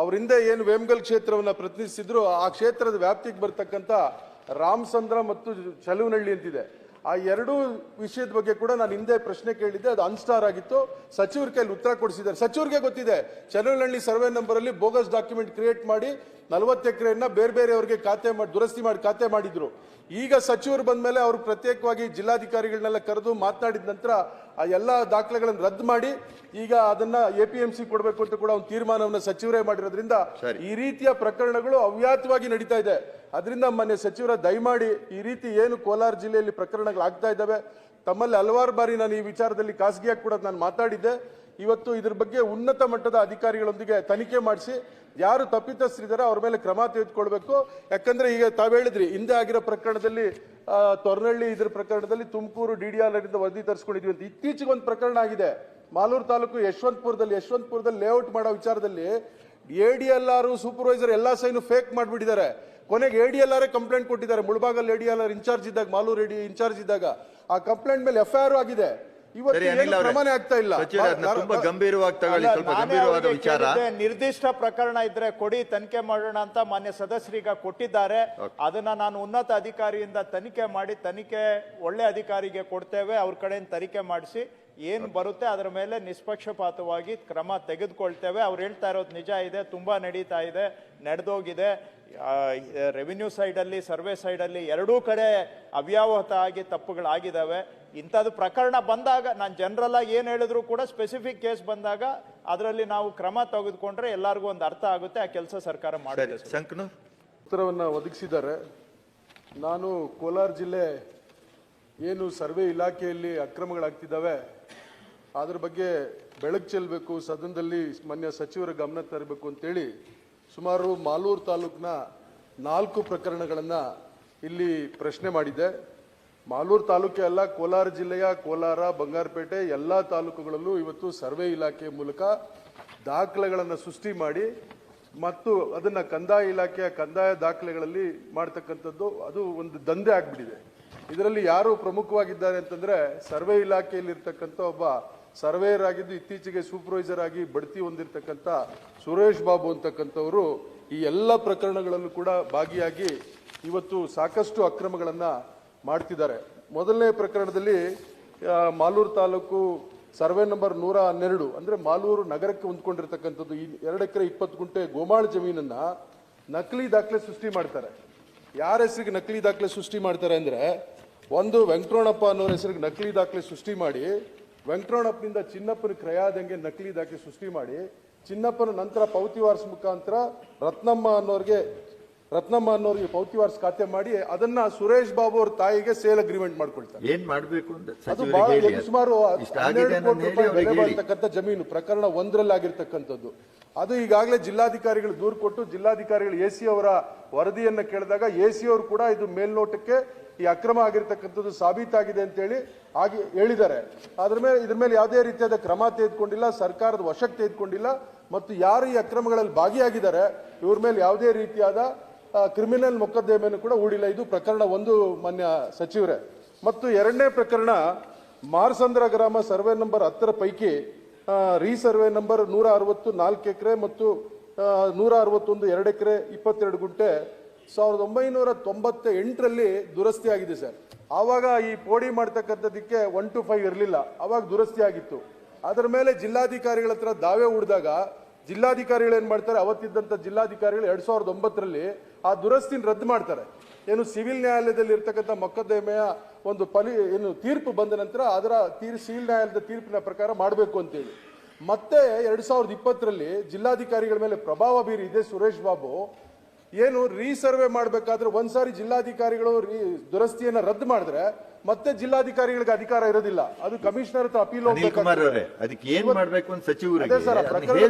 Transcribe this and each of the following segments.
ಅವರಿಂದ ಏನು ವೇಮಗಲ್ ಕ್ಷೇತ್ರವನ್ನು ಪ್ರತಿನಿಧಿಸಿದ್ರು ಆ ಕ್ಷೇತ್ರದ ವ್ಯಾಪ್ತಿಗೆ ಬರ್ತಕ್ಕಂಥ ರಾಮಸಂದ್ರ ಮತ್ತು ಚಲುವನಹಳ್ಳಿ ಅಂತಿದೆ. ಆ ಎರಡೂ ವಿಷಯದ ಬಗ್ಗೆ ಕೂಡ ನಾನು ಹಿಂದೆ ಪ್ರಶ್ನೆ ಕೇಳಿದ್ದೆ, ಅದು ಅನ್ಸ್ಟಾರ್ ಆಗಿತ್ತು. ಸಚಿವರ ಕೈಲಿ ಉತ್ತರ ಕೊಡಿಸಿದ್ದಾರೆ. ಸಚಿವರಿಗೆ ಗೊತ್ತಿದೆ ಚಲುವನಹಳ್ಳಿ ಸರ್ವೆ ನಂಬರಲ್ಲಿ ಬೋಗಸ್ ಡಾಕ್ಯುಮೆಂಟ್ ಕ್ರಿಯೇಟ್ ಮಾಡಿ ನಲವತ್ತು ಎಕರೆಯನ್ನು ಬೇರೆ ಬೇರೆಯವರಿಗೆ ಖಾತೆ ಮಾಡಿ, ದುರಸ್ತಿ ಮಾಡಿ, ಖಾತೆ ಮಾಡಿದ್ರು. ಈಗ ಸಚಿವರು ಬಂದ ಮೇಲೆ ಅವರು ಪ್ರತ್ಯೇಕವಾಗಿ ಜಿಲ್ಲಾಧಿಕಾರಿಗಳನ್ನೆಲ್ಲ ಕರೆದು ಮಾತನಾಡಿದ ನಂತರ ಆ ಎಲ್ಲ ದಾಖಲೆಗಳನ್ನು ರದ್ದು ಮಾಡಿ ಈಗ ಅದನ್ನ ಎ ಪಿ ಎಂ ಸಿ ಕೊಡಬೇಕು ಅಂತ ಕೂಡ ಒಂದು ತೀರ್ಮಾನವನ್ನು ಸಚಿವರೇ ಮಾಡಿರೋದ್ರಿಂದ ಈ ರೀತಿಯ ಪ್ರಕರಣಗಳು ಅವ್ಯಾತವಾಗಿ ನಡೀತಾ ಇದೆ. ಅದರಿಂದ ಮಾನ್ಯ ಸಚಿವರ ದಯಮಾಡಿ ಈ ರೀತಿ ಏನು ಕೋಲಾರ ಜಿಲ್ಲೆಯಲ್ಲಿ ಪ್ರಕರಣಗಳು ಆಗ್ತಾ ಇದ್ದಾವೆ ತಮ್ಮಲ್ಲಿ ಹಲವಾರು ಬಾರಿ ನಾನು ಈ ವಿಚಾರದಲ್ಲಿ ಖಾಸಗಿಯಾಗಿ ಕೂಡ ನಾನು ಮಾತಾಡಿದ್ದೆ. ಇವತ್ತು ಇದ್ರ ಬಗ್ಗೆ ಉನ್ನತ ಮಟ್ಟದ ಅಧಿಕಾರಿಗಳೊಂದಿಗೆ ತನಿಖೆ ಮಾಡಿಸಿ ಯಾರು ತಪ್ಪಿತಸ್ಥರಿದ್ದಾರೆ ಅವ್ರ ಮೇಲೆ ಕ್ರಮ ತೆಗೆದುಕೊಳ್ಬೇಕು. ಯಾಕಂದ್ರೆ ಈಗ ತಾವ್ ಹೇಳಿದ್ರಿ, ಹಿಂದೆ ಆಗಿರೋ ಪ್ರಕರಣದಲ್ಲಿ ತೊರನಹಳ್ಳಿ ಇದ್ರ ಪ್ರಕರಣದಲ್ಲಿ ತುಮಕೂರು ಡಿ ಡಿ ಆರ್ ವರದಿ ತರಿಸ್ಕೊಂಡಿದ್ವಿ ಅಂತ ಇತ್ತೀಚೆಗೆ ಒಂದು ಪ್ರಕರಣ ಆಗಿದೆ. ಮಾಲೂರು ತಾಲೂಕು ಯಶವಂತಪುರದಲ್ಲಿ ಯಶವಂತಪುರದಲ್ಲಿ ಲೇಔಟ್ ಮಾಡೋ ವಿಚಾರದಲ್ಲಿ A D L R supervisor ಎಲ್ಲ ಸೈನು ಫೇಕ್ ಮಾಡಿಬಿಟ್ಟಿದ್ದಾರೆ. ಕೊನೆಗೆ A D L R complaint ಕೊಟ್ಟಿದ್ದಾರೆ. Mulbagal A D L R incharge ಇದ್ದಾಗ ಮಾಲೂರು ಎಡಿ ಇನ್ಚಾರ್ಜ್ ಇದ್ದಾಗ ಆ ಕಂಪ್ಲೇಂಟ್ ಮೇಲೆ ಎಫ್ ಐ ಆರ್ ಆಗಿದೆ. ನಿರ್ದಿಷ್ಟ ಪ್ರಕರಣ ಇದ್ರೆ ಕೊಡಿ ತನಿಖೆ ಮಾಡೋಣ ಅಂತ ಮಾನ್ಯ ಸದಸ್ಯರೀಗ ಕೊಟ್ಟಿದ್ದಾರೆ. ಅದನ್ನ ನಾನು ಉನ್ನತ ಅಧಿಕಾರಿಯಿಂದ ತನಿಖೆ ಮಾಡಿ ತನಿಖೆ ಒಳ್ಳೆ ಅಧಿಕಾರಿಗೆ ಕೊಡ್ತೇವೆ ಅವ್ರ ಕಡೆಯಿಂದ ತನಿಖೆ ಮಾಡಿಸಿ. ಏನ್ ಬರುತ್ತೆ ಅದರ ಮೇಲೆ ನಿಷ್ಪಕ್ಷಪಾತವಾಗಿ ಕ್ರಮ ತೆಗೆದುಕೊಳ್ತೇವೆ. ಅವ್ರು ಹೇಳ್ತಾ ಇರೋದು ನಿಜ ಇದೆ ತುಂಬಾ ನಡೀತಾ ಇದೆ ನಡೆದೋಗಿದೆ. ರೆವಿನ್ಯೂ ಸೈಡಲ್ಲಿ ಸರ್ವೆ ಸೈಡಲ್ಲಿ ಎರಡೂ ಕಡೆ ಅವ್ಯಾವಹತ ಆಗಿ ತಪ್ಪುಗಳಾಗಿದ್ದಾವೆ. ಇಂಥದ್ದು ಪ್ರಕರಣ ಬಂದಾಗ ನಾನು ಜನರಲ್ ಆಗಿ ಏನು ಹೇಳಿದ್ರು ಕೂಡ ಸ್ಪೆಸಿಫಿಕ್ ಕೇಸ್ ಬಂದಾಗ ಅದರಲ್ಲಿ ನಾವು ಕ್ರಮ ತೆಗೆದುಕೊಂಡ್ರೆ ಎಲ್ಲರಿಗೂ ಒಂದು ಅರ್ಥ ಆಗುತ್ತೆ ಆ ಕೆಲಸ ಸರ್ಕಾರ ಸರಿ ಮಾಡಿದೆ. ಶಂಕನು ಉತ್ತರವನ್ನು ಒದಗಿಸಿದ್ದಾರೆ. ನಾನು ಕೋಲಾರ ಜಿಲ್ಲೆ ಏನು ಸರ್ವೆ ಇಲಾಖೆಯಲ್ಲಿ ಅಕ್ರಮಗಳಾಗ್ತಿದ್ದಾವೆ, ಅದ್ರ ಬಗ್ಗೆ ಬೆಳಕು ಚೆಲ್ಲಬೇಕು ಸದನದಲ್ಲಿ ಮಾನ್ಯ ಸಚಿವರ ಗಮನ ತರಬೇಕು ಅಂತೇಳಿ ಸುಮಾರು ಮಾಲೂರು ತಾಲೂಕಿನ ನಾಲ್ಕು ಪ್ರಕರಣಗಳನ್ನು ಇಲ್ಲಿ ಪ್ರಶ್ನೆ ಮಾಡಿದೆ ಮಾಲೂರು ತಾಲೂಕೆ ಅಲ್ಲ, ಕೋಲಾರ ಜಿಲ್ಲೆಯ ಕೋಲಾರ, ಬಂಗಾರಪೇಟೆ ಎಲ್ಲ ತಾಲೂಕುಗಳಲ್ಲೂ ಇವತ್ತು ಸರ್ವೆ ಇಲಾಖೆ ಮೂಲಕ ದಾಖಲೆಗಳನ್ನು ಸೃಷ್ಟಿ ಮಾಡಿ ಮತ್ತು ಅದನ್ನು ಕಂದಾಯ ಇಲಾಖೆಯ ಕಂದಾಯ ದಾಖಲೆಗಳಲ್ಲಿ ಮಾಡ್ತಕ್ಕಂಥದ್ದು, ಅದು ಒಂದು ದಂಧೆ ಆಗ್ಬಿಟ್ಟಿದೆ. ಇದರಲ್ಲಿ ಯಾರು ಪ್ರಮುಖವಾಗಿದ್ದಾರೆ ಅಂತಂದ್ರೆ ಸರ್ವೆ ಇಲಾಖೆಯಲ್ಲಿ ಇರ್ತಕ್ಕಂತ ಒಬ್ಬ ಸರ್ವೇಯರ್ ಆಗಿದ್ದು ಇತ್ತೀಚೆಗೆ ಸೂಪರ್ವೈಸರ್ ಆಗಿ ಬಡ್ತಿ ಹೊಂದಿರತಕ್ಕಂತ ಸುರೇಶ್ ಬಾಬು ಅಂತಕ್ಕಂಥವರು ಈ ಎಲ್ಲ ಪ್ರಕರಣಗಳಲ್ಲೂ ಕೂಡ ಭಾಗಿಯಾಗಿ ಇವತ್ತು ಸಾಕಷ್ಟು ಅಕ್ರಮಗಳನ್ನು ಮಾಡ್ತಿದ್ದಾರೆ. ಮೊದಲನೇ ಪ್ರಕರಣದಲ್ಲಿ ಮಾಲೂರು ತಾಲೂಕು ಸರ್ವೆ ನಂಬರ್ ನೂರ ಹನ್ನೆರಡು, ಅಂದ್ರೆ ಮಾಲೂರು ನಗರಕ್ಕೆ ಹೊಂದ್ಕೊಂಡಿರ್ತಕ್ಕಂಥದ್ದು ಈ ಎರಡು ಎಕರೆ ಇಪ್ಪತ್ತು ಗುಂಟೆ ಗೋಮಾಳ ಜಮೀನನ್ನ ನಕಲಿ ದಾಖಲೆ ಸೃಷ್ಟಿ ಮಾಡ್ತಾರೆ. ಯಾರ ಹೆಸರಿಗೆ ನಕಲಿ ದಾಖಲೆ ಸೃಷ್ಟಿ ಮಾಡ್ತಾರೆ ಅಂದ್ರೆ ಒಂದು ವೆಂಕಟೋಣಪ್ಪ ಅನ್ನೋರ ಹೆಸರಿಗೆ ನಕಲಿ ದಾಖಲೆ ಸೃಷ್ಟಿ ಮಾಡಿ ವೆಂಕಟ್ರೋಣಪ್ಪನಿಂದ ಚಿನ್ನಪ್ಪನ ಕ್ರಯಾದಂಗೆ ನಕಲಿ ದಾಖಲೆ ಸೃಷ್ಟಿ ಮಾಡಿ ಚಿನ್ನಪ್ಪನ ನಂತರ ಪೌತಿ ವಾರ್ಸ್ ಮುಖಾಂತರ ರತ್ನಮ್ಮ ಅನ್ನೋರಿಗೆ ರತ್ನಮ್ಮ ಅನ್ನೋರಿಗೆ ಪೌತಿ ವಾರ್ಸ್ ಖಾತೆ ಮಾಡಿ ಅದನ್ನ ಸುರೇಶ್ ಬಾಬು ಅವ್ರ ತಾಯಿಗೆ ಸೇಲ್ ಅಗ್ರಿಮೆಂಟ್ ಮಾಡ್ಕೊಳ್ತಾರೆ. ಏನ್ ಮಾಡಬೇಕು ಅದು ಬಹಳ ಸುಮಾರು ಹನ್ನೆರಡು ಕೋಟಿ ರೂಪಾಯಿ ಬೆಲೆ ಬಾಳ್ತಕ್ಕಂಥ ಜಮೀನು ಪ್ರಕರಣ ಒಂದರಲ್ಲಿ ಆಗಿರ್ತಕ್ಕಂಥದ್ದು ಅದು ಈಗಾಗಲೇ ಜಿಲ್ಲಾಧಿಕಾರಿಗಳು ದೂರು ಕೊಟ್ಟು ಜಿಲ್ಲಾಧಿಕಾರಿಗಳು ಎ ಸಿ ಅವರ ವರದಿಯನ್ನು ಕೇಳಿದಾಗ ಎ ಸಿ ಅವರು ಕೂಡ ಇದು ಮೇಲ್ನೋಟಕ್ಕೆ ಈ ಅಕ್ರಮ ಆಗಿರ್ತಕ್ಕಂಥದ್ದು ಸಾಬೀತಾಗಿದೆ ಅಂತೇಳಿ ಆಗಿ ಹೇಳಿದ್ದಾರೆ. ಅದ್ರ ಮೇಲೆ, ಇದ್ರ ಮೇಲೆ ಯಾವುದೇ ರೀತಿಯಾದ ಕ್ರಮ ತೆಗೆದುಕೊಂಡಿಲ್ಲ, ಸರ್ಕಾರದ ವಶಕ್ಕೆ ತೆಗೆದುಕೊಂಡಿಲ್ಲ ಮತ್ತು ಯಾರು ಈ ಅಕ್ರಮಗಳಲ್ಲಿ ಭಾಗಿಯಾಗಿದ್ದಾರೆ, ಇವ್ರ ಮೇಲೆ ಯಾವುದೇ ರೀತಿಯಾದ ಕ್ರಿಮಿನಲ್ ಮೊಕದ್ದಮೆಯನ್ನು ಕೂಡ ಹೂಡಿಲ್ಲ. ಇದು ಪ್ರಕರಣ ಒಂದು ಮಾನ್ಯ ಸಚಿವರೇ. ಮತ್ತು ಎರಡನೇ ಪ್ರಕರಣ ಮಾರ್ಸಂದ್ರ ಗ್ರಾಮ ಸರ್ವೆ ನಂಬರ್ ಹತ್ತರ ಪೈಕಿ ಆ, ರೀ ಸರ್ವೆ ನಂಬರ್ ನೂರ ಅರವತ್ತು ನಾಲ್ಕು ಎಕರೆ ಮತ್ತು ನೂರ ಅರವತ್ತೊಂದು ಎರಡು ಎಕರೆ ಇಪ್ಪತ್ತೆರಡು ಗುಂಟೆ ಸಾವಿರದ ಒಂಬೈನೂರ ತೊಂಬತ್ತ ಎಂಟರಲ್ಲಿ ದುರಸ್ತಿ ಆಗಿದೆ ಸರ್. ಆವಾಗ ಈ ಪೋಡಿ ಮಾಡ್ತಕ್ಕಂಥದ್ದಕ್ಕೆ ಒನ್ ಟು ಫೈವ್ ಇರಲಿಲ್ಲ. ಆವಾಗ ದುರಸ್ತಿ ಆಗಿತ್ತು. ಅದರ ಮೇಲೆ ಜಿಲ್ಲಾಧಿಕಾರಿಗಳ ಹತ್ರ ದಾವೆ ಹೂಡಿದಾಗ ಜಿಲ್ಲಾಧಿಕಾರಿಗಳು ಏನು ಮಾಡ್ತಾರೆ ಅವತ್ತಿದ್ದಂಥ ಜಿಲ್ಲಾಧಿಕಾರಿಗಳು ಎರಡು ಸಾವಿರದ ಒಂಬತ್ತರಲ್ಲಿ ಆ ದುರಸ್ತಿನ ರದ್ದು ಮಾಡ್ತಾರೆ. ಏನು ಸಿವಿಲ್ ನ್ಯಾಯಾಲಯದಲ್ಲಿ ಇರ್ತಕ್ಕಂಥ ಮೊಕದ್ದಮೆಯ ಒಂದು ಫಲಿ ಏನು ತೀರ್ಪು ಬಂದ ನಂತರ ಅದರ ತೀರ್ ಸಿವಿಲ್ ನ್ಯಾಯಾಲಯದ ತೀರ್ಪಿನ ಪ್ರಕಾರ ಮಾಡಬೇಕು ಅಂತೇಳಿ. ಮತ್ತೆ ಎರಡು ಸಾವಿರದ ಇಪ್ಪತ್ತರಲ್ಲಿ ಜಿಲ್ಲಾಧಿಕಾರಿಗಳ ಮೇಲೆ ಪ್ರಭಾವ ಬೀರಿದೆ ಸುರೇಶ್ ಬಾಬು. ಏನು ರೀಸರ್ವೆ ಮಾಡಬೇಕಾದ್ರೆ ಒಂದ್ಸಾರಿ ಜಿಲ್ಲಾಧಿಕಾರಿಗಳು ರೀ- ದುರಸ್ತಿಯನ್ನ ರದ್ದು ಮಾಡಿದ್ರೆ ಮತ್ತೆ ಜಿಲ್ಲಾಧಿಕಾರಿಗಳಿಗೆ ಅಧಿಕಾರ ಇರೋದಿಲ್ಲ. ಅದು ಕಮಿಷನರ್ ಹತ್ರ ಅಪೀಲ್ ಹೋಗ್ಬೇಕು ಅದಕ್ಕೆ ಏನ್ ಮಾಡ್ಬೇಕು ಅಂತ.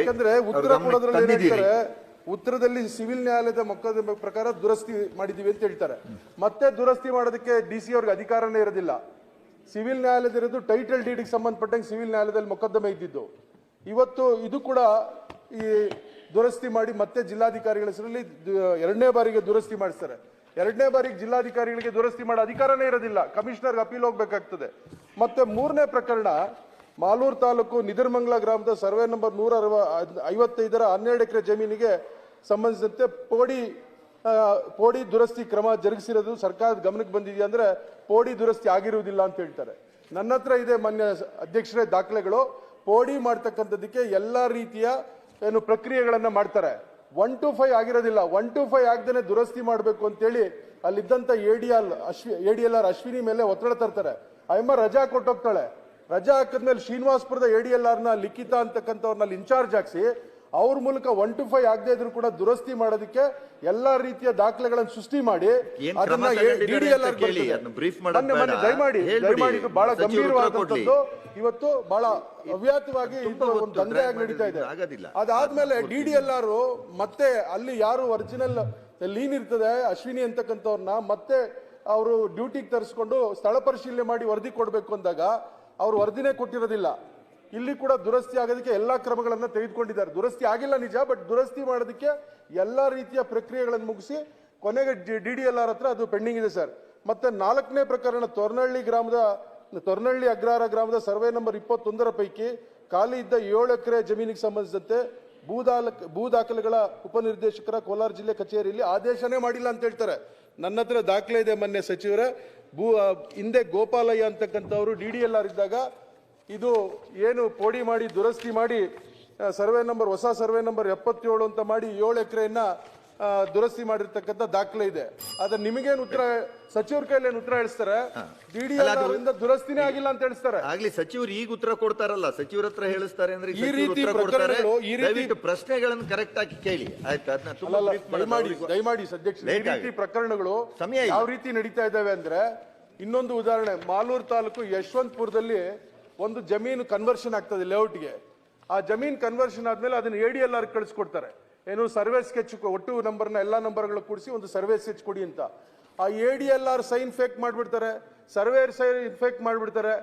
ಯಾಕಂದ್ರೆ ಉತ್ತರ ಕೊಡೋದ್ರಲ್ಲಿ ಹೇಳ್ತಾರೆ? ಉತ್ತರದಲ್ಲಿ ಸಿವಿಲ್ ನ್ಯಾಯಾಲಯದ ಮೊಕದ್ದಮೆ ಪ್ರಕಾರ ದುರಸ್ತಿ ಮಾಡಿದ್ದೀವಿ ಅಂತ ಹೇಳ್ತಾರೆ. ಮತ್ತೆ ದುರಸ್ತಿ ಮಾಡೋದಕ್ಕೆ ಡಿ ಸಿ ಅವ್ರಿಗೆ ಅಧಿಕಾರನೇ ಇರೋದಿಲ್ಲ. ಸಿವಿಲ್ ನ್ಯಾಯಾಲಯದಿರೋದು ಟೈಟಲ್ ಡೀಡಿಗೆ ಸಂಬಂಧಪಟ್ಟಂಗೆ ಸಿವಿಲ್ ನ್ಯಾಯಾಲಯದಲ್ಲಿ ಮೊಕದ್ದಮೆ ಇದ್ದಿದ್ದು. ಇವತ್ತು ಇದು ಕೂಡ ಈ ದುರಸ್ತಿ ಮಾಡಿ ಮತ್ತೆ ಜಿಲ್ಲಾಧಿಕಾರಿಗಳ ಹೆಸರಲ್ಲಿ ಎರಡನೇ ಬಾರಿಗೆ ದುರಸ್ತಿ ಮಾಡಿಸ್ತಾರೆ. ಎರಡನೇ ಬಾರಿಗೆ ಜಿಲ್ಲಾಧಿಕಾರಿಗಳಿಗೆ ದುರಸ್ತಿ ಮಾಡೋ ಅಧಿಕಾರನೇ ಇರೋದಿಲ್ಲ. ಕಮಿಷನರ್ಗೆ ಅಪೀಲ್ ಹೋಗ್ಬೇಕಾಗ್ತದೆ. ಮತ್ತೆ ಮೂರನೇ ಪ್ರಕರಣ, ಮಾಲೂರು ತಾಲೂಕು ನಿದರ್ಮಂಗ್ಲ ಗ್ರಾಮದ ಸರ್ವೆ ನಂಬರ್ ನೂರ ಅರವ ಐವತ್ತೈದರ ಹನ್ನೆರಡು ಎಕರೆ ಜಮೀನಿಗೆ ಸಂಬಂಧಿಸಿದಂತೆ ಪೋಡಿ ಪೋಡಿ ದುರಸ್ತಿ ಕ್ರಮ ಜರುಗಿಸಿರೋದು ಸರ್ಕಾರದ ಗಮನಕ್ಕೆ ಬಂದಿದೆಯಾ ಅಂದರೆ ಪೋಡಿ ದುರಸ್ತಿ ಆಗಿರುವುದಿಲ್ಲ ಅಂತ ಹೇಳ್ತಾರೆ. ನನ್ನ ಹತ್ರ ಇದೆ ಮಾನ್ಯ ಅಧ್ಯಕ್ಷರೇ ದಾಖಲೆಗಳು. ಪೋಡಿ ಮಾಡ್ತಕ್ಕಂಥದ್ದಕ್ಕೆ ಎಲ್ಲ ರೀತಿಯ, ಏನು, ಪ್ರಕ್ರಿಯೆಗಳನ್ನು ಮಾಡ್ತಾರೆ. ಒನ್ ಟು ಫೈವ್ ಆಗಿರೋದಿಲ್ಲ. ಒನ್ ಟು ಫೈವ್ ಆಗದೇನೆ ದುರಸ್ತಿ ಮಾಡಬೇಕು ಅಂತೇಳಿ ಅಲ್ಲಿದ್ದಂಥ A D L Ashwi, A D L R Ashwini ಮೇಲೆ ಒತ್ತಡ ತರ್ತಾರೆ. ಅಯ್ಯಮ್ಮ ರಜಾ ಕೊಟ್ಟೋಗ್ತಾಳೆ. ರಜಾ ಹಾಕಿದ್ಮೇಲೆ ಶ್ರೀನಿವಾಸ್ಪುರದ ಎ ಡಿ ಎಲ್ ಆರ್ನ ಲಿಖಿತ ಅಂತಕ್ಕಂಥವ್ರನ್ನ ಇನ್ಚಾರ್ಜ್ ಹಾಕ್ಸಿ ಅವ್ರ ಮೂಲಕ ಒನ್ ಟು ಫೈವ್ ಆಗದೆ ಇದ್ರು ಕೂಡ ದುರಸ್ತಿ ಮಾಡೋದಕ್ಕೆ ಎಲ್ಲಾ ರೀತಿಯ ದಾಖಲೆಗಳನ್ನು ಸೃಷ್ಟಿ ಮಾಡಿ ಅದನ್ನ. ದಯಮಾಡಿ ದಯಮಾಡಿ ಇದು ಬಹಳ ಗಂಭೀರವಾದಂತದ್ದು. ಇವತ್ತು ಬಹಳ ಅವ್ಯಾತವಾಗಿ ಒಂದು ದಂಧೆಯಾಗಿ ನಡೀತಾ ಇದೆ. ಅದಾದ್ಮೇಲೆ ಡಿ ಡಿ ಎಲ್ ಆರ್ ಮತ್ತೆ ಅಲ್ಲಿ ಯಾರು ಒರಿಜಿನಲ್ ಲೀನ್ ಇರ್ತದೆ ಅಶ್ವಿನಿ ಅಂತಕ್ಕಂಥವ್ರನ್ನ ಮತ್ತೆ ಅವರು ಡ್ಯೂಟಿಗೆ ತರಿಸ್ಕೊಂಡು ಸ್ಥಳ ಪರಿಶೀಲನೆ ಮಾಡಿ ವರದಿ ಕೊಡಬೇಕು ಅಂದಾಗ ಅವ್ರು ವರದಿನೇ ಕೊಟ್ಟಿರೋದಿಲ್ಲ. ಇಲ್ಲಿ ಕೂಡ ದುರಸ್ತಿ ಆಗೋದಕ್ಕೆ ಎಲ್ಲ ಕ್ರಮಗಳನ್ನು ತೆಗೆದುಕೊಂಡಿದ್ದಾರೆ. ದುರಸ್ತಿ ಆಗಿಲ್ಲ ನಿಜ, ಬಟ್ ದುರಸ್ತಿ ಮಾಡೋದಕ್ಕೆ ಎಲ್ಲ ರೀತಿಯ ಪ್ರಕ್ರಿಯೆಗಳನ್ನು ಮುಗಿಸಿ ಕೊನೆಗೆ ಡಿ ಡಿ ಎಲ್ ಆರ್ ಹತ್ರ ಅದು ಪೆಂಡಿಂಗ್ ಇದೆ ಸರ್. ಮತ್ತೆ ನಾಲ್ಕನೇ ಪ್ರಕರಣ ತೊರ್ನಹಳ್ಳಿ ಗ್ರಾಮದ ತೊರ್ನಹಳ್ಳಿ ಅಗ್ರಹಾರ ಗ್ರಾಮದ ಸರ್ವೆ ನಂಬರ್ ಇಪ್ಪತ್ತೊಂದರ ಪೈಕಿ ಖಾಲಿ ಇದ್ದ ಏಳು ಎಕರೆ ಜಮೀನಿಗೆ ಸಂಬಂಧಿಸಿದಂತೆ ಭೂದಾಲ ಭೂ ದಾಖಲೆಗಳ ಉಪನಿರ್ದೇಶಕರ ಕೋಲಾರ ಜಿಲ್ಲೆ ಕಚೇರಿಯಲ್ಲಿ ಆದೇಶನೇ ಮಾಡಿಲ್ಲ ಅಂತ ಹೇಳ್ತಾರೆ. ನನ್ನ ಹತ್ರ ದಾಖಲೆ ಇದೆ ಮೊನ್ನೆ ಸಚಿವರೇ. ಭೂ ಹಿಂದೆ ಗೋಪಾಲಯ್ಯ ಅಂತಕ್ಕಂಥವ್ರು ಡಿ ಡಿ ಎಲ್ ಆರ್ ಇದ್ದಾಗ ಇದು ಏನು ಪೋಡಿ ಮಾಡಿ ದುರಸ್ತಿ ಮಾಡಿ ಸರ್ವೆ ನಂಬರ್ ಹೊಸ ಸರ್ವೆ ನಂಬರ್ ಎಪ್ಪತ್ತೇಳು ಅಂತ ಮಾಡಿ ಏಳು ಎಕರೆಯನ್ನ ದುರಸ್ತಿ ಮಾಡಿರ್ತಕ್ಕಂಥ ದಾಖಲೆ ಇದೆ. ಆದ್ರೆ ನಿಮಗೇನು ಉತ್ತರ ಸಚಿವರ ಕೈಲಿ ಉತ್ತರ ಹೇಳಿಸ್ತಾರೆ? ಡಿಡಿ ಡಿ ಅಲ್ಲ, ಅದು- ಇಂದ ದುರಸ್ತಿನೇ ಆಗಿಲ್ಲ ಅಂತ ಹೇಳ್ತಾರೆ ಆಗ್ಲಿ ಸಚಿವರು ಈಗ ಉತ್ತರ ಕೊಡ್ತಾರಲ್ಲ ಸಚಿವರ ಹತ್ರ ಹೇಳಿಸ್ತಾರೆ ಅಂದ್ರೆ ಈ ರೀತಿ ಪ್ರಕರಣಗಳು, ಈ ರೀತಿ- ಪ್ರಶ್ನೆಗಳನ್ನು ಕರೆಕ್ಟ್ ಆಗಿ ಕೇಳಿ. ಆಯ್ತಾ? ದಯಮಾಡಿ ದಯಮಾಡಿ ಅಧ್ಯಕ್ಷ ಈ ರೀತಿ ಪ್ರಕರಣಗಳು ಸಮಯ ಯಾವ ರೀತಿ ನಡೀತಾ ಇದ್ದಾವೆ ಅಂದ್ರೆ ಇನ್ನೊಂದು ಉದಾಹರಣೆ. ಮಾಲೂರು ತಾಲೂಕು ಯಶವಂತಪುರದಲ್ಲಿ ಒಂದು ಜಮೀನು ಕನ್ವರ್ಷನ್ ಆಗ್ತದೆ ಲೇಔಟ್ಗೆ ಆ ಜಮೀನ್ ಕನ್ವರ್ಷನ್ ಆದ್ಮೇಲೆ ಅದನ್ನ ಎ ಡಿ ಎಲ್ ಆರ್ ಕಳಿಸ್ಕೊಡ್ತಾರೆ. ಏನು ಸರ್ವೆ ಸ್ಕೆಚ್ ಒಟ್ಟು ನಂಬರ್ನ ಎಲ್ಲಾ ನಂಬರ್ಗಳು ಕೂಡಿಸಿ ಒಂದು ಸರ್ವೆ ಸ್ಕೆಚ್ ಕೊಡಿ ಅಂತ. ಆ A D L R sign fake ಮಾಡ್ಬಿಡ್ತಾರೆ. ಸರ್ವೇರ್ ಸೈನ್ ಫೇಕ್ ಮಾಡ್ಬಿಡ್ತಾರೆ.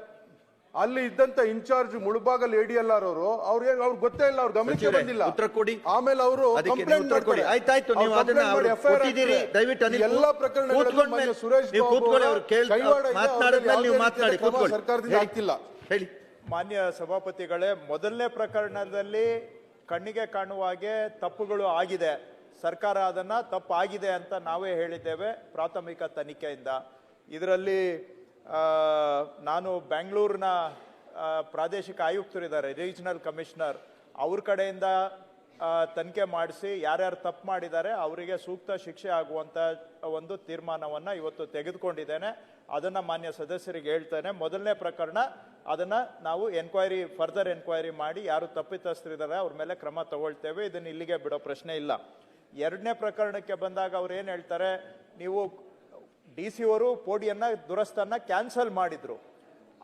ಅಲ್ಲಿ ಇದ್ದಂತ incharge Mulbagal A D L R ಅವರು ಅವ್ರಿಗೆ ಅವ್ರಿಗೆ ಗೊತ್ತೇ ಇಲ್ಲ ಅವ್ರ ಗಮನಕ್ಕೆ ಬಂದಿಲ್ಲ. ಉತ್ತರ ಕೊಡಿ. ಆಮೇಲೆ ಅವರು ಕಂಪ್ಲೇಂಟ್ ಮಾಡ್ಕೊಡಿ ಆಯ್ತಾಯ್ತು, ನೀವು ಅದನ್ನ ಅವ್ರು ಕೊಟ್ಟಿದ್ದೀರಿ. ದಯವಿಟ್ಟು ಅನಿಲ್ ಎಲ್ಲಾ ಪ್ರಕರಣಗಳಲ್ಲೂ ಸುರೇಶ್ ಬಾಬು ಕೈವಾಡ ಮಾತನಾಡಿದ್ಮೇಲೆ ನೀವು ಮಾತನಾಡಿ, ಕೂತ್ಕೊಳ್ಳಿ. ಸರ್ಕಾರದಿಂದ ಆಗ್ತಿಲ್ಲ. ಹೇಳಿ. ಮಾನ್ಯ ಸಭಾಪತಿಗಳೇ, ಮೊದಲನೇ ಪ್ರಕರಣದಲ್ಲಿ ಕಣ್ಣಿಗೆ ಕಾಣುವ ಹಾಗೆ ತಪ್ಪುಗಳು ಆಗಿದೆ. ಸರ್ಕಾರ ಅದನ್ನ ತಪ್ಪು ಆಗಿದೆ ಅಂತ ನಾವೇ ಹೇಳಿದ್ದೇವೆ ಪ್ರಾಥಮಿಕ ತನಿಖೆಯಿಂದ. ಇದರಲ್ಲಿ ನಾನು ಬೆಂಗಳೂರಿನ ಪ್ರಾದೇಶಿಕ ಆಯುಕ್ತರಿದ್ದಾರೆ, ರೀಜನಲ್ ಕಮಿಷನರ್. ಅವ್ರ ಕಡೆಯಿಂದ ತನಿಖೆ ಮಾಡಿಸಿ ಯಾರ್ಯಾರು ತಪ್ಪು ಮಾಡಿದ್ದಾರೆ ಅವರಿಗೆ ಸೂಕ್ತ ಶಿಕ್ಷೆ ಆಗುವಂಥ ಒಂದು ತೀರ್ಮಾನವನ್ನು ಇವತ್ತು ತೆಗೆದುಕೊಂಡಿದ್ದೇನೆ. ಅದನ್ನು ಮಾನ್ಯ ಸದಸ್ಯರಿಗೆ ಹೇಳ್ತೇನೆ. ಮೊದಲನೇ ಪ್ರಕರಣ ಅದನ್ನ ನಾವು ಎನ್ಕ್ವೈರಿ ಫರ್ದರ್ ಎನ್ಕ್ವೈರಿ ಮಾಡಿ ಯಾರು ತಪ್ಪಿತಸ್ಥರಿದ್ದಾರೆ ಅವ್ರ ಮೇಲೆ ಕ್ರಮ ತಗೊಳ್ತೇವೆ. ಇದನ್ನ ಇಲ್ಲಿಗೆ ಬಿಡೋ ಪ್ರಶ್ನೆ ಇಲ್ಲ. ಎರಡನೇ ಪ್ರಕರಣಕ್ಕೆ ಬಂದಾಗ ಅವ್ರು ಏನು ಹೇಳ್ತಾರೆ, ನೀವು ಡಿ ಸಿ ಅವರು ಪೋಡಿಯನ್ನ ದುರಸ್ತನ್ನ ಕ್ಯಾನ್ಸಲ್ ಮಾಡಿದ್ರು.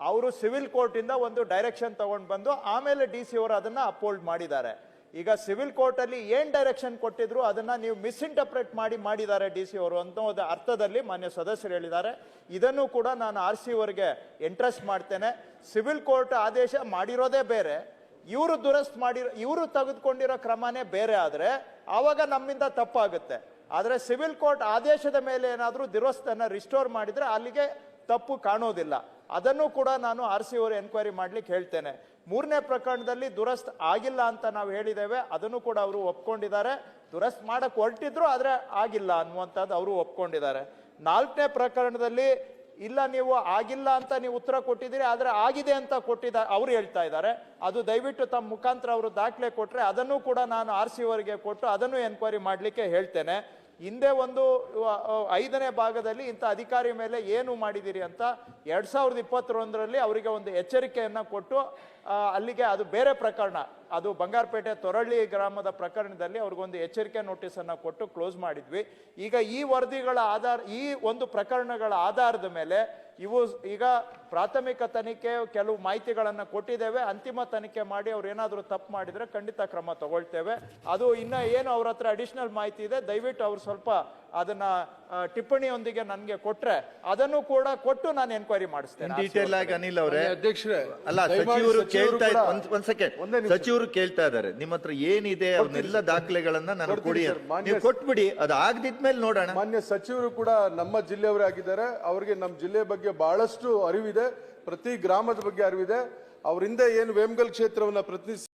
ಅವರು ಸಿವಿಲ್ ಕೋರ್ಟ್ ಇಂದ ಒಂದು ಡೈರೆಕ್ಷನ್ ತಗೊಂಡು ಬಂದು ಆಮೇಲೆ ಡಿ ಸಿ ಅವರು ಅದನ್ನ ಅಪೋಲ್ಡ್ ಮಾಡಿದ್ದಾರೆ. ಈಗ ಸಿವಿಲ್ ಕೋರ್ಟ್ ಅಲ್ಲಿ ಏನ್ ಡೈರೆಕ್ಷನ್ ಕೊಟ್ಟಿದ್ರು ಅದನ್ನ ನೀವು ಮಿಸ್ಇಂಟರ್ಪ್ರೆಟ್ ಮಾಡಿ ಮಾಡಿದ್ದಾರೆ ಡಿ ಸಿ ಅವರು ಅಂತ ಒಂದು ಅರ್ಥದಲ್ಲಿ ಮಾನ್ಯ ಸದಸ್ಯರು ಹೇಳಿದ್ದಾರೆ. ಇದನ್ನು ಕೂಡ ನಾನು ಆರ್ ಸಿ ಅವರಿಗೆ ಇಂಟ್ರೆಸ್ಟ್ ಮಾಡ್ತೇನೆ. ಸಿವಿಲ್ ಕೋರ್ಟ್ ಆದೇಶ ಮಾಡಿರೋದೇ ಬೇರೆ. ಇವರು ದುರಸ್ತ್ ಮಾಡಿರೋ, ಇವರು ತೆಗೆದುಕೊಂಡಿರೋ ಕ್ರಮನೇ ಬೇರೆ ಆದ್ರೆ ಆವಾಗ ನಮ್ಮಿಂದ ತಪ್ಪಾಗುತ್ತೆ. ಆದ್ರೆ ಸಿವಿಲ್ ಕೋರ್ಟ್ ಆದೇಶದ ಮೇಲೆ ಏನಾದರೂ ದುರಸ್ತನ್ನು ರಿಸ್ಟೋರ್ ಮಾಡಿದ್ರೆ ಅಲ್ಲಿಗೆ ತಪ್ಪು ಕಾಣೋದಿಲ್ಲ. ಅದನ್ನು ಕೂಡ ನಾನು ಆರ್ ಸಿ ಅವರು ಎನ್ಕ್ವೈರಿ ಮಾಡ್ಲಿಕ್ಕೆ ಹೇಳ್ತೇನೆ. ಮೂರನೇ ಪ್ರಕರಣದಲ್ಲಿ ದುರಸ್ತ್ ಆಗಿಲ್ಲ ಅಂತ ನಾವು ಹೇಳಿದ್ದೇವೆ, ಅದನ್ನು ಕೂಡ ಅವರು ಒಪ್ಕೊಂಡಿದ್ದಾರೆ. ದುರಸ್ತ್ ಮಾಡಕ್ಕೆ ಹೊರಟಿದ್ರು, ಆದರೆ ಆಗಿಲ್ಲ ಅನ್ನುವಂಥದ್ದು ಅವರು ಒಪ್ಕೊಂಡಿದ್ದಾರೆ. ನಾಲ್ಕನೇ ಪ್ರಕರಣದಲ್ಲಿ, ಇಲ್ಲ ನೀವು ಆಗಿಲ್ಲ ಅಂತ ನೀವು ಉತ್ತರ ಕೊಟ್ಟಿದ್ದೀರಿ, ಆದರೆ ಆಗಿದೆ ಅಂತ ಕೊಟ್ಟಿದ್ದ, ಅವ್ರು ಹೇಳ್ತಾ ಇದ್ದಾರೆ. ಅದು ದಯವಿಟ್ಟು ತಮ್ಮ ಮುಖಾಂತರ ಅವರು ದಾಖಲೆ ಕೊಟ್ಟರೆ ಅದನ್ನು ಕೂಡ ನಾನು ಆರ್ ಸಿ ಅವರಿಗೆ ಕೊಟ್ಟು ಅದನ್ನು ಎನ್ಕ್ವೈರಿ ಮಾಡಲಿಕ್ಕೆ ಹೇಳ್ತೇನೆ. ಹಿಂದೆ ಒಂದು ಐದನೇ ಭಾಗದಲ್ಲಿ ಇಂಥ ಅಧಿಕಾರಿ ಮೇಲೆ ಏನು ಮಾಡಿದ್ದೀರಿ ಅಂತ ಎರಡು ಸಾವಿರದ ಇಪ್ಪತ್ತೊಂದರಲ್ಲಿ ಅವರಿಗೆ ಒಂದು ಎಚ್ಚರಿಕೆಯನ್ನು ಕೊಟ್ಟು ಅಲ್ಲಿಗೆ ಅದು ಬೇರೆ ಪ್ರಕರಣ, ಅದು ಬಂಗಾರಪೇಟೆ ತೊರಳ್ಳಿ ಗ್ರಾಮದ ಪ್ರಕರಣದಲ್ಲಿ ಅವ್ರಿಗೊಂದು ಎಚ್ಚರಿಕೆ ನೋಟಿಸನ್ನು ಕೊಟ್ಟು ಕ್ಲೋಸ್ ಮಾಡಿದ್ವಿ. ಈಗ ಈ ವರದಿಗಳ ಆಧಾರ, ಈ ಒಂದು ಪ್ರಕರಣಗಳ ಆಧಾರದ ಮೇಲೆ ಇವು, ಈಗ ಪ್ರಾಥಮಿಕ ತನಿಖೆ ಕೆಲವು ಮಾಹಿತಿಗಳನ್ನ ಕೊಟ್ಟಿದ್ದೇವೆ. ಅಂತಿಮ ತನಿಖೆ ಮಾಡಿ ಅವ್ರು ಏನಾದರೂ ತಪ್ಪು ಮಾಡಿದ್ರೆ ಖಂಡಿತ ಕ್ರಮ ತಗೊಳ್ತೇವೆ. ಅದು ಇನ್ನ ಏನು ಅವ್ರ ಹತ್ರ ಅಡಿಷನಲ್ ಮಾಹಿತಿ ಇದೆ ದಯವಿಟ್ಟು ಅವ್ರು ಸ್ವಲ್ಪ ಅದನ್ನ ಟಿಪ್ಪಣಿಯೊಂದಿಗೆ ನನಗೆ ಕೊಟ್ರೆ ಅದನ್ನು ಕೂಡ ಕೊಟ್ಟು ನಾನು ಎನ್ಕ್ವೈರಿ ಮಾಡಿಸ್ತೇನೆ. ಡೀಟೇಲ್ ಆಗಿ ಅನಿಲ್ ಅವರೇ ಅಧ್ಯಕ್ಷರೇ ಅಲ್ಲ ಸಚಿವರು ಕೇಳ್ತಾ ಕೂಡ- ಒಂದ್ ಒಂದ್ ಸೆಕೆಂಡ್. ಸಚಿವರು ಕೇಳ್ತಾ ಇದ್ದಾರೆ ನಿಮ್ಮ ಹತ್ರ ಏನಿದೆ ಅವನ್ನೆಲ್ಲ ದಾಖಲೆಗಳನ್ನ ನಾನು ಕೊಡಿ ನೀವು ಕೊಟ್ಬಿಡಿ ಅದು ಆಗದಿದ್ಮೇಲೆ ನೋಡೋಣ. ಮಾನ್ಯ ಸಚಿವರು ಕೂಡ ನಮ್ಮ ಜಿಲ್ಲೆಯವರೇ ಆಗಿದ್ದಾರೆ ಅವರಿಗೆ ನಮ್ಮ ಜಿಲ್ಲೆ ಬಗ್ಗೆ ಬಹಳಷ್ಟು ಪ್ರತಿ ಗ್ರಾಮದ ಬಗ್ಗೆ ಅರಿವಿದೆ. ಅವರಿಂದ ಏನು ವೇಮಗಲ್ ಕ್ಷೇತ್ರವನ್ನ ಪ್ರತಿನಿಧಿಸಿ